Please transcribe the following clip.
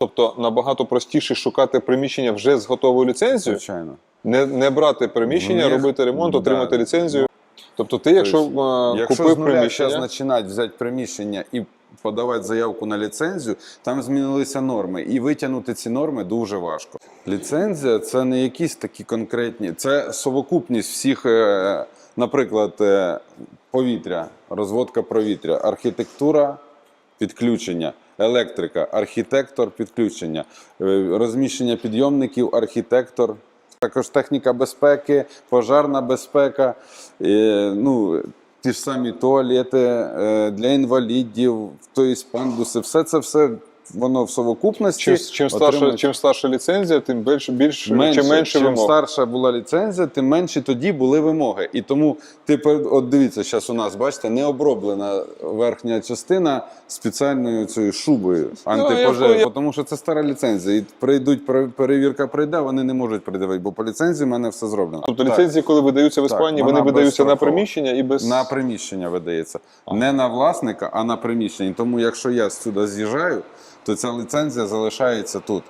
Тобто набагато простіше шукати приміщення вже з готовою ліцензією, Звичайно. не, не брати приміщення, Ні. робити ремонт, Да. отримати ліцензію. Тобто, ти, якщо Тобто, е, Якщо купив з нуля приміщення, зараз починати взяти приміщення і подавати заявку на ліцензію, там змінилися норми, і витягнути ці норми дуже важко. Ліцензія це не якісь такі конкретні, це совокупність всіх, е, наприклад, е, повітря, розводка повітря, архітектура, підключення, електрика, архітектор, підключення, е, розміщення підйомників, архітектор. Також техніка безпеки, пожарна безпека, е, ну, ті ж самі туалети е, для інвалідів, тобто пандуси, все це все воно в совокупності. чим, чим, старша, чим старша ліцензія, тим більш, більш менше, чим менше чим вимог. старша була ліцензія, тим менші тоді були вимоги. І тому ти пер- от дивіться, зараз у нас, бачите, не оброблена верхня частина спеціальною цією шубою антипожежною, я- тому що це стара ліцензія. І прийдуть, пере- перевірка прийде, вони не можуть придавати, бо по ліцензії в мене все зроблено. Тобто Так. ліцензії, коли видаються в Іспанії, вона вони видаються на приміщення і без На приміщення видається. Не на власника, а на приміщення. Тому якщо я сюди з'їжджаю, то ця ліцензія залишається тут.